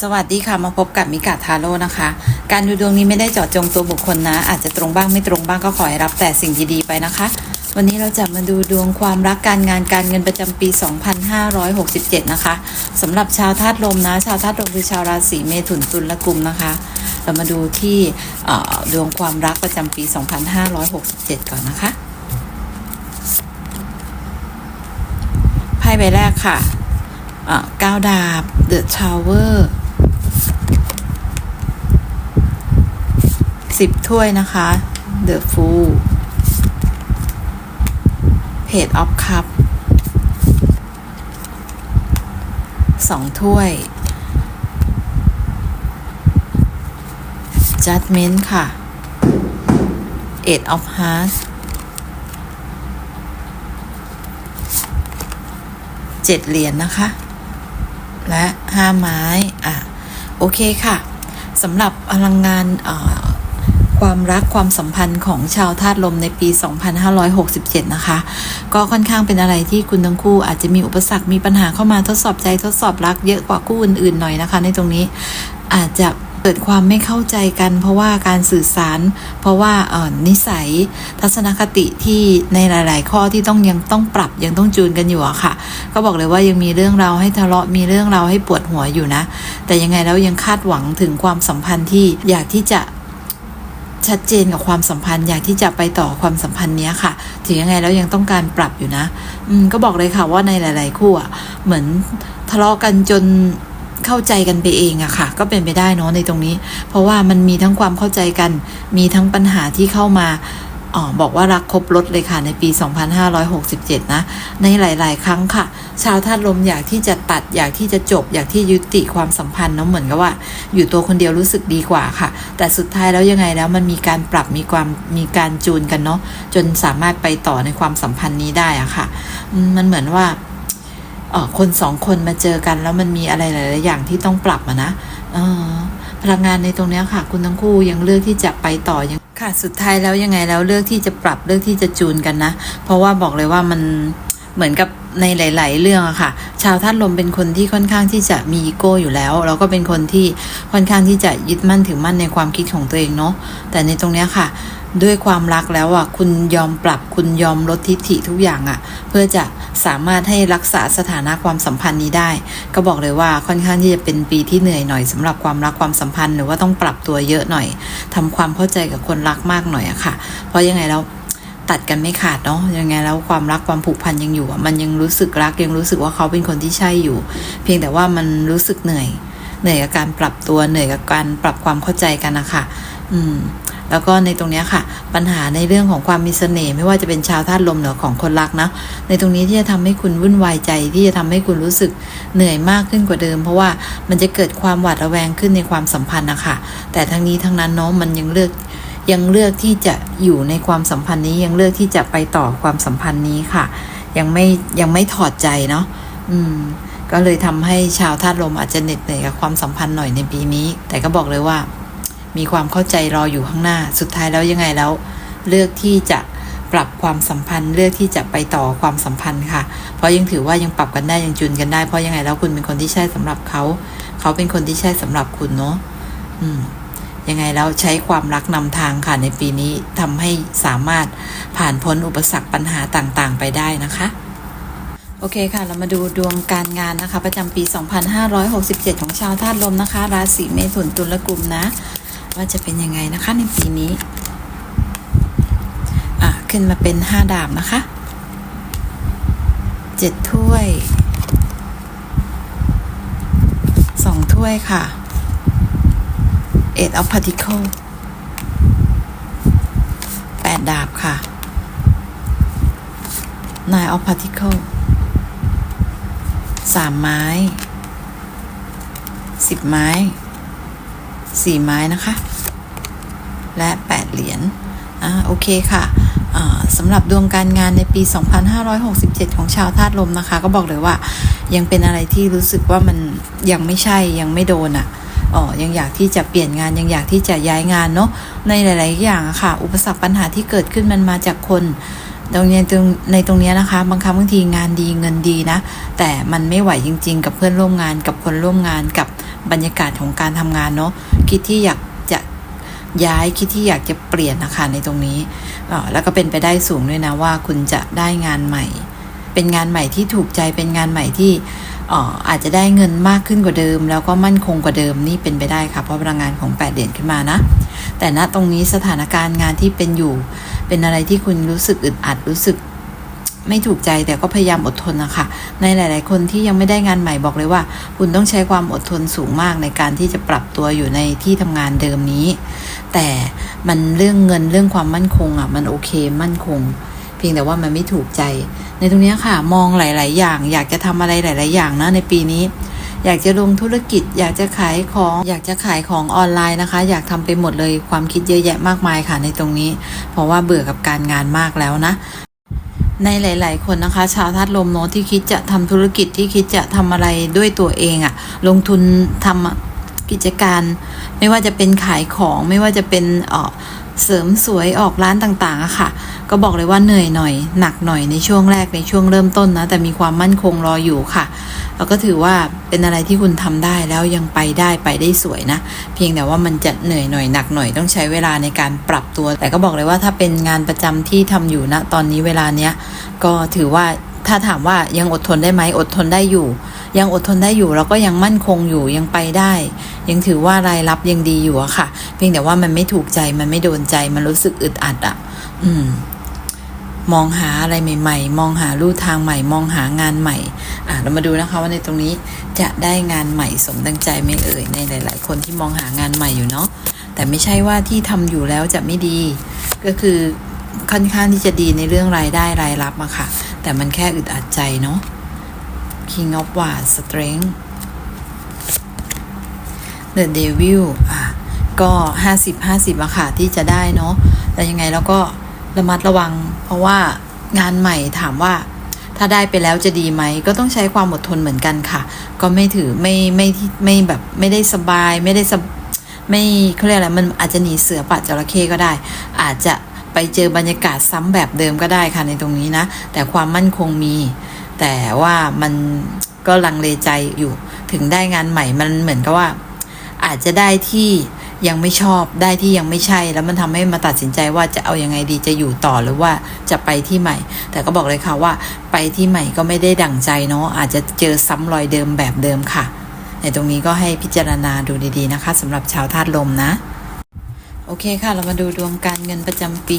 สวัสดีค่ะมาพบกับมิกาทาโร่นะคะ การดูดวงนี้ไม่ได้เจาะจงตัวบุคคลนะ อาจจะตรงบ้างไม่ตรงบ้างก็ขอให้รับแต่สิ่งดีๆไปนะคะ วันนี้เราจะมาดูดวงความรักการงานการเงินประจำปี 2567 นะคะสำหรับชาวธาตุลมนะ ชาวธาตุลมคือชาวราศีเมถุนตุลและกุมนะคะ เรามาดูที่ดวงความรักประจำปี 2567 ก่อนนะคะไพ่ใบแรกค่ะก้าวดาบเดอะชาวเวอร์ สิบถ้วยนะคะ The Fool Page of Cup สองถ้วย Judgment ค่ะ Eight of Hearts เจ็ดเหรียญนนะคะ และห้าไม้ อะ โอเคค่ะสำหรับพลังงานเอ่อ ความรักความสัมพันธ์ของชาวธาตุลมในปี 2567 นะคะ ก็ค่อนข้างเป็นอะไรที่คุณทั้งคู่อาจจะมีอุปสรรคมีปัญหาเข้ามาทดสอบใจทดสอบรักเยอะกว่าคู่อื่นๆหน่อยนะคะ ในตรงนี้อาจจะเกิดความไม่เข้าใจกันเพราะว่าการสื่อสาร เพราะว่าอ่อนิสัยทัศนคติที่ในหลาย ๆ ข้อที่ต้องยังต้องปรับยังต้องจูนกันอยู่อะค่ะ ก็บอกเลยว่ายังมีเรื่องราวให้ทะเลาะมีเรื่องราวให้ปวดหัวอยู่นะ แต่ยังไงแล้วยังคาดหวังถึงความสัมพันธ์ที่อยากที่จะ ชัดเจนกับความสัมพันธ์อยากที่จะไปต่อความสัมพันธ์เนี้ยค่ะ ถึงยังไงแล้วยังต้องการปรับอยู่นะ อืมก็บอกเลยค่ะว่าในหลาย ๆ คู่อะเหมือนทะเลาะกันจนเข้าใจกันไปเองอะค่ะ ก็เป็นไปได้เนาะในตรงนี้ เพราะว่ามันมีทั้งความเข้าใจกัน มีทั้งปัญหาที่เข้ามา อ๋อบอกว่ารักครบรถเลยค่ะในปี 2567 นะ ในหลาย ๆ ครั้งค่ะ ชาวธาตุลมอยากที่จะตัดอยากที่จะจบ อยากที่ยุติความสัมพันธ์เนาะเหมือนกับว่า อยู่ตัวคนเดียวรู้สึกดีกว่าค่ะ แต่สุดท้ายแล้วยังไงแล้วมันมีการปรับมีความมีการจูนกันเนาะจนสามารถไปต่อในความสัมพันธ์นี้ได้อะค่ะ มันเหมือนว่าเออคนสองคนมาเจอกันแล้วมันมีอะไรหลาย ๆ อย่างที่ต้องปรับอะนะพลังงานในตรงนี้ค่ะ คุณทั้งคู่ยังเลือกที่จะไปต่อยัง สุดท้ายแล้วยังไงแล้วเลือกที่จะปรับเลือกที่จะจูนกันนะ เพราะว่าบอกเลยว่ามันเหมือนกับในหลาย ๆ เรื่องอะค่ะ ชาวธาตุลมเป็นคนที่ค่อนข้างที่จะมีอีโก้อยู่แล้วแล้วก็เป็นคนที่ค่อนข้างที่จะยึดมั่นถือมั่นในความคิดของตัวเองเนาะแต่ในตรงเนี้ยค่ะ ด้วยความรักแล้วอะคุณยอมปรับคุณยอมลดทิฐิทุกอย่างอะเพื่อจะ สามารถให้รักษาสถานะความสัมพันธ์นี้ได้ ก็บอกเลยว่าค่อนข้างที่จะเป็นปีที่เหนื่อยหน่อยสำหรับความรักความสัมพันธ์หรือว่าต้องปรับตัวเยอะหน่อยทำความเข้าใจกับคนรักมากหน่อยอะค่ะ เพราะยังไงแล้วตัดกันไม่ขาดเนาะยังไงแล้วความรักความผูกพันยังอยู่มันยังรู้สึกรักยังรู้สึกว่าเขาเป็นคนที่ใช่อยู่ เพียงแต่ว่ามันรู้สึกเหนื่อย เหนื่อยกับการปรับตัวเหนื่อยกับการปรับความเข้าใจกันนะคะอืม แล้วก็ในตรงนี้ค่ะ ปัญหาในเรื่องของความมีเสน่ห์ไม่ว่าจะเป็นชาวธาตุลมหรือของคนรักนะในตรงนี้ที่จะทำให้คุณวุ่นวายใจที่จะทำให้คุณรู้สึกเหนื่อยมากขึ้นกว่าเดิม เพราะว่ามันจะเกิดความหวาดระแวงขึ้นในความสัมพันธ์นะคะแต่ทั้งนี้ทั้งนั้นเนาะมันยังเลือกยังเลือกที่จะอยู่ในความสัมพันธ์นี้ยังเลือกที่จะไปต่อความสัมพันธ์นี้ค่ะ ยังไม่ยังไม่ถอดใจเนาะอืม ก็เลยทำให้ชาวธาตุลมอาจจะเหน็ดเหนื่อยกับความสัมพันธ์หน่อยในปีนี้ แต่ก็บอกเลยว่า มีความเข้าใจรออยู่ข้างหน้า สุดท้ายแล้วยังไงแล้ว เลือกที่จะปรับความสัมพันธ์เลือกที่จะไปต่อความสัมพันธ์ค่ะ เพราะยังถือว่ายังปรับกันได้ยังจูนกันได้ เพราะยังไงแล้วคุณเป็นคนที่ใช่สำหรับเขา เขาเป็นคนที่ใช่สำหรับคุณเนาะอืมยังไงแล้วใช้ความรักนำทางค่ะในปีนี้ทำให้สามารถผ่านพ้นอุปสรรคปัญหาต่างๆ ไปได้นะคะ โอเคค่ะ เรามาดูดวงการงานนะคะ ประจำปี 2567 ของชาวธาตุลมนะคะ ราศีเมถุนตุลกลุ่มนะ ว่าจะเป็นยังไงนะคะในปีนี้ อะ ขึ้นมาเป็น5ดาบนะคะ7ถ้วย2ถ้วยค่ะ Eight of Particle 8ดาบค่ะ Nine of Particle สามไม้สิบไม้สี่ไม้นะคะ และแปดเหรียญอ่าโอเคค่ะสำหรับดวงการงานในปี 2567 ของชาวธาตุลมนะคะ ก็บอกเลยว่ายังเป็นอะไรที่รู้สึกว่ามันยังไม่ใช่ยังไม่โดนอะ่ะอ๋อยังอยากที่จะเปลี่ยนงานยังอยากที่จะย้ายงานเนาะในหลาย ๆ อย่างค่ะ อุปสรรคปัญหาที่เกิดขึ้นมันมาจากคนตรงนี้ตรงในตรงเนี้ยนะคะ บางครั้งบางทีงานดีเงินดีนะ แต่มันไม่ไหวจริง ๆ กับเพื่อนร่วมงานกับคนร่วมงานกับบรรยากาศของการทำงานเนาะคิดที่อยาก ย้ายคิดที่อยากจะเปลี่ยนนะคะในตรงนี้แล้วก็เป็นไปได้สูงด้วยนะว่าคุณจะได้งานใหม่ เป็นงานใหม่ที่ถูกใจเป็นงานใหม่ที่เอ่ออาจจะได้เงินมากขึ้นกว่าเดิม แล้วก็มั่นคงกว่าเดิมนี่เป็นไปได้ค่ะเพราะพลังงานของ 8 เด่นขึ้นมานะ แต่ณตรงนี้สถานการณ์งานที่เป็นอยู่ เป็นอะไรที่คุณรู้สึกอึดอัดรู้สึก ไม่ถูกใจแต่ก็พยายามอดทนนะคะ ในหลาย ๆ คนที่ยังไม่ได้งานใหม่บอกเลยว่า คุณต้องใช้ความอดทนสูงมากในการที่จะปรับตัวอยู่ในที่ทำงานเดิมนี้ แต่มันเรื่องเงินเรื่องความมั่นคงอะมันโอเคมั่นคง เพียงแต่ว่ามันไม่ถูกใจ ในตรงนี้ค่ะ มองหลาย ๆ อย่าง อยากจะทำอะไรหลาย ๆ อย่างนะในปีนี้อยากจะลงธุรกิจ อยากจะขายของ อยากจะขายของออนไลน์นะคะ อยากทำไปหมดเลยความคิดเยอะแยะมากมายค่ะในตรงนี้ เพราะว่าเบื่อกับการงานมากแล้วนะ ในหลาย ๆ คนนะคะ ชาวธาตุลมเนาะที่คิดจะทำธุรกิจที่คิดจะทำอะไรด้วยตัวเองอะลงทุนทำกิจการ ไม่ว่าจะเป็นขายของไม่ว่าจะเป็นเอ่อ เสริมสวยออกร้านต่างๆค่ะ ก็บอกเลยว่าเหนื่อยหน่อย หนักหน่อยในช่วงแรกในช่วงเริ่มต้นนะ แต่มีความมั่นคงรออยู่ค่ะ แล้วก็ถือว่าเป็นอะไรที่คุณทำได้แล้วยังไปได้ไปได้สวยนะ เพียงแต่ว่ามันจะเหนื่อยหน่อยหนักหน่อยต้องใช้เวลาในการปรับตัว แต่ก็บอกเลยว่าถ้าเป็นงานประจำที่ทำอยู่ณตอนนี้เวลาเนี้ยก็ถือว่าถ้าถามว่ายังอดทนได้ไหมอดทนได้อยู่ ยังอดทนได้อยู่แล้วก็ยังมั่นคงอยู่ยังไปได้ ยังถือว่ารายรับยังดีอยู่อะค่ะ เพียงแต่ว่ามันไม่ถูกใจมันไม่โดนใจมันรู้สึกอึดอัดอะอืม มองหาอะไรใหม่ ๆ มองหาลู่ทางใหม่ มองหางานใหม่ อะเรามาดูนะคะว่าในตรงนี้จะได้งานใหม่สมดังใจไหม่เอ่ยในหลาย ๆ คนที่มองหางานใหม่อยู่เนาะแต่ไม่ใช่ว่าที่ทำอยู่แล้วจะไม่ดี ก็คือค่อนข้างที่จะดีในเรื่องรายได้รายรับอะค่ะ แต่มันแค่อึดอัดใจเนาะ King of Wands Strength The Devil อะก็ห้าสิบห้าสิบอะค่ะที่จะได้เนาะแต่ยังไงเราก็ระมัดระวัง เพราะว่างานใหม่ถามว่า ถ้าได้ไปแล้วจะดีไหม ก็ต้องใช้ความอดทนเหมือนกันค่ะ ก็ไม่ถือไม่ไม่ที่ไม่แบบไม่ได้สบายไม่ได้สไม่เขาเรียกอะไรมันอาจจะหนีเสือปัดจระเข้ก็ได้ อาจจะไปเจอบรรยากาศซ้ำแบบเดิมก็ได้ค่ะในตรงนี้นะ แต่ความมั่นคงมี แต่ว่ามันก็ลังเลใจอยู่ ถึงได้งานใหม่มันเหมือนกับว่า อาจจะได้ที่ยังไม่ชอบได้ที่ยังไม่ใช่ แล้วมันทำให้มาตัดสินใจว่าจะเอายังไงดีจะอยู่ต่อหรือว่าจะไปที่ใหม่ แต่ก็บอกเลยค่ะว่า ไปที่ใหม่ก็ไม่ได้ดั่งใจเนาะอาจจะเจอซ้ำรอยเดิมแบบเดิมค่ะ ในตรงนี้ก็ให้พิจารณาดูดีๆนะคะสำหรับชาวธาตุลมนะโอเคค่ะ เรามาดูดวงการเงินประจำปี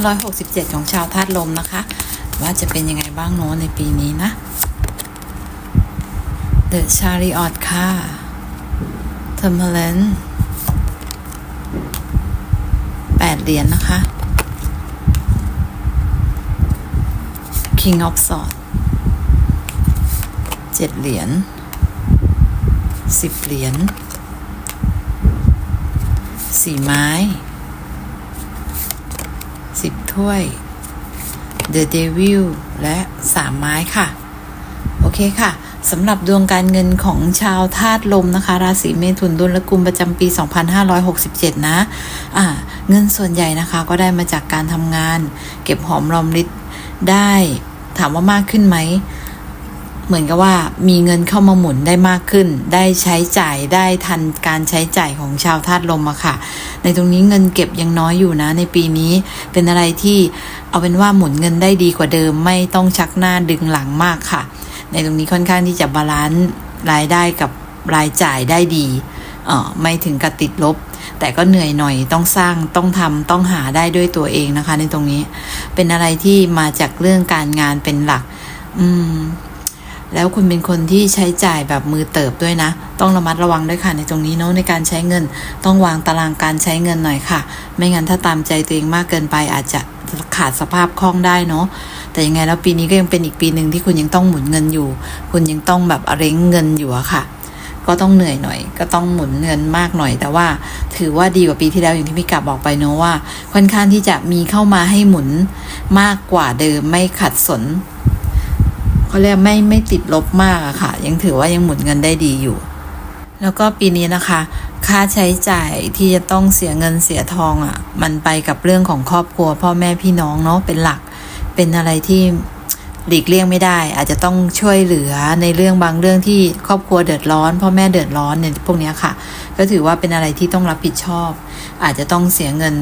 2567 ของชาวธาตุลมนะคะ ว่าจะเป็นยังไงบ้างเนาะในปีนี้นะ The Chariot ค่ะ Temperance แปดเหรียญนะคะ King of Swords เจ็ดเหรียญสิบเหรียญสี่ไม้สิบถ้วย The Devil และสามไม้ค่ะ โอเคค่ะสำหรับดวงการเงินของชาวธาตุลมนะคะ ราศีเมถุนดุลและกุมประจำปี 2567 นะอ่าเงินส่วนใหญ่นะคะก็ได้มาจากการทำงาน เก็บหอมรอมริบได้ ถามว่ามากขึ้นไหม เหมือนกับว่ามีเงินเข้ามาหมุนได้มากขึ้น ได้ใช้จ่ายได้ทันการใช้จ่ายของชาวธาตุลมอะค่ะ ในตรงนี้เงินเก็บยังน้อยอยู่นะ ในปีนี้เป็นอะไรที่เอาเป็นว่าหมุนเงินได้ดีกว่าเดิม ไม่ต้องชักหน้าดึงหลังมากค่ะ ในตรงนี้ค่อนข้างที่จะบาลานซ์รายได้กับรายจ่ายได้ดีเออไม่ถึงกับติดลบ แต่ก็เหนื่อยหน่อยต้องสร้างต้องทำต้องหาได้ด้วยตัวเองนะคะ ในตรงนี้เป็นอะไรที่มาจากเรื่องการงานเป็นหลัก อืม แล้วคุณเป็นคนที่ใช้จ่ายแบบมือเติบด้วยนะ ต้องระมัดระวังด้วยค่ะในตรงนี้เนาะในการใช้เงิน ต้องวางตารางการใช้เงินหน่อยค่ะ ไม่งั้นถ้าตามใจตัวเองมากเกินไปอาจจะขาดสภาพคล่องได้เนาะแต่ยังไงแล้วปีนี้ก็ยังเป็นอีกปีหนึ่งที่คุณยังต้องหมุนเงินอยู่ คุณยังต้องแบบเร่งเงินอยู่อะค่ะ ก็ต้องเหนื่อยหน่อย ก็ต้องหมุนเงินมากหน่อย แต่ว่าถือว่าดีกว่าปีที่แล้วอย่างที่พี่กาบอกไปเนอะว่า ค่อนข้างที่จะมีเข้ามาให้หมุนมากกว่าเดิมไม่ขัดสน เขาเรียกไม่ไม่ติดลบมากอะค่ะ ยังถือว่ายังหมุนเงินได้ดีอยู่ แล้วก็ปีนี้นะคะ ค่าใช้จ่ายที่จะต้องเสียเงินเสียทองอะ่ะ มันไปกับเรื่องของครอบครัว พ่อแม่พี่น้องเนาะเป็นหลัก เป็นอะไรที่หลีกเลี่ยงไม่ได้ อาจจะต้องช่วยเหลือในเรื่องบางเรื่องที่ครอบครัวเดือดร้อน พ่อแม่เดือดร้อนเนี่ยพวกนี้ค่ะ ก็ถือว่าเป็นอะไรที่ต้องรับผิดชอบ อาจจะต้องเสียเงิน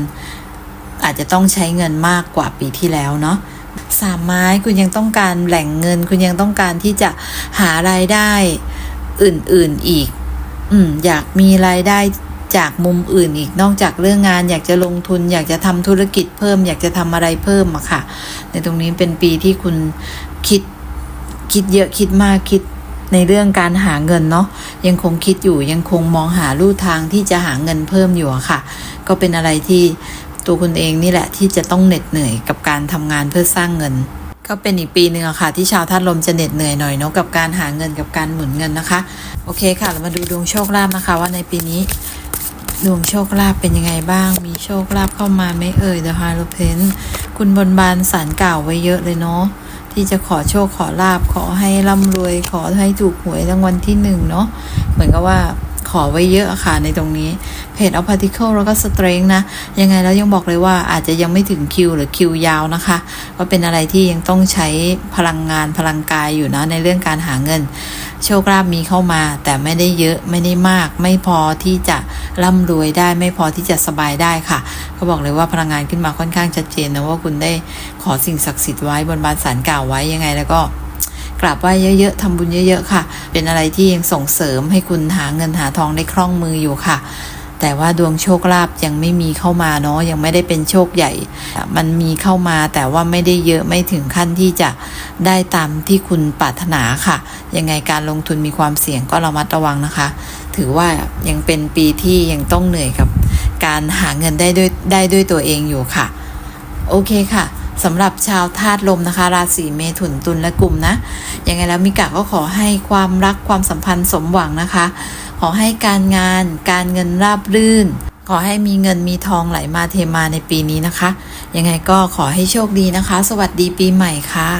อาจจะต้องใช้เงินมากกว่าปีที่แล้วเนาะ สามไม้คุณยังต้องการแหล่งเงิน คุณยังต้องการที่จะหารายได้อื่นๆอีก อืม อยากมีรายได้จากมุมอื่นอีกนอกจากเรื่องงาน อยากจะลงทุน อยากจะทำธุรกิจเพิ่ม อยากจะทำอะไรเพิ่มอะค่ะ ในตรงนี้เป็นปีที่คุณคิดคิดเยอะคิดมากคิดในเรื่องการหาเงินเนาะยังคงคิดอยู่ยังคงมองหาลู่ทางที่จะหาเงินเพิ่มอยู่อะค่ะ ก็เป็นอะไรที่ ตัวคุณเองนี่แหละที่จะต้องเหน็ดเหนื่อยกับการทำงานเพื่อสร้างเงิน ก็เป็นอีกปีหนึ่งอะค่ะ ที่ชาวธาตุลมจะเหน็ดเหนื่อยหน่อยเนาะกับการหาเงินกับการหมุนเงินนะคะ โอเคค่ะเรามาดูดวงโชคลาภนะคะ ว่าในปีนี้ดวงโชคลาภเป็นยังไงบ้าง มีโชคลาภเข้ามาไหม่เอ่ย The High p e n คุณบนบานสารกล่าวไว้เยอะเลยเนาะที่จะขอโชคขอลาบขอให้ร่ำรวย ขอให้ถูกหวยรางวัลที่หนึ่งเนาะเหมือนกับว่า ขอไว้เยอะอะค่ะในตรงนี้เพจเอาพาร์ติเคิลแล้วก็สเตรงนะ ยังไงแล้วยังบอกเลยว่าอาจจะยังไม่ถึงคิวหรือคิวยาวนะคะ ก็เป็นอะไรที่ยังต้องใช้พลังงานพลังกายอยู่นะในเรื่องการหาเงิน โชคลาภมีเข้ามา แต่ไม่ได้เยอะไม่ได้มาก ไม่พอที่จะร่ำรวยได้ ไม่พอที่จะสบายได้ค่ะ ก็บอกเลยว่าพลังงานขึ้นมาค่อนข้างชัดเจนนะว่าคุณได้ขอสิ่งศักดิ์สิทธิ์ไว้บนบานสารกล่าวไว้ยังไงแล้วก็ กราบไหว้เยอะๆทำบุญเยอะ ๆ ค่ะ เป็นอะไรที่ยังส่งเสริมให้คุณหาเงินหาทองได้คล่องมืออยู่ค่ะ แต่ว่าดวงโชคลาภยังไม่มีเข้ามาเนาะยังไม่ได้เป็นโชคใหญ่ มันมีเข้ามาแต่ว่าไม่ได้เยอะไม่ถึงขั้นที่จะได้ตามที่คุณปรารถนาค่ะ ยังไงการลงทุนมีความเสี่ยงก็ระมัดระวังนะคะ ถือว่ายังเป็นปีที่ยังต้องเหนื่อยกับ การหาเงินได้ด้วยได้ด้วยตัวเองอยู่ค่ะ โอเคค่ะ สำหรับชาวธาตุลมนะคะ ราศีเมถุนตุลและกลุ่มนะยังไงแล้วมิกะก็ขอให้ความรักความสัมพันธ์สมหวังนะคะ ขอให้การงาน การเงินราบรื่น ขอให้มีเงินมีทองไหลมาเทมาในปีนี้นะคะ ยังไงก็ขอให้โชคดีนะคะ สวัสดีปีใหม่ค่ะ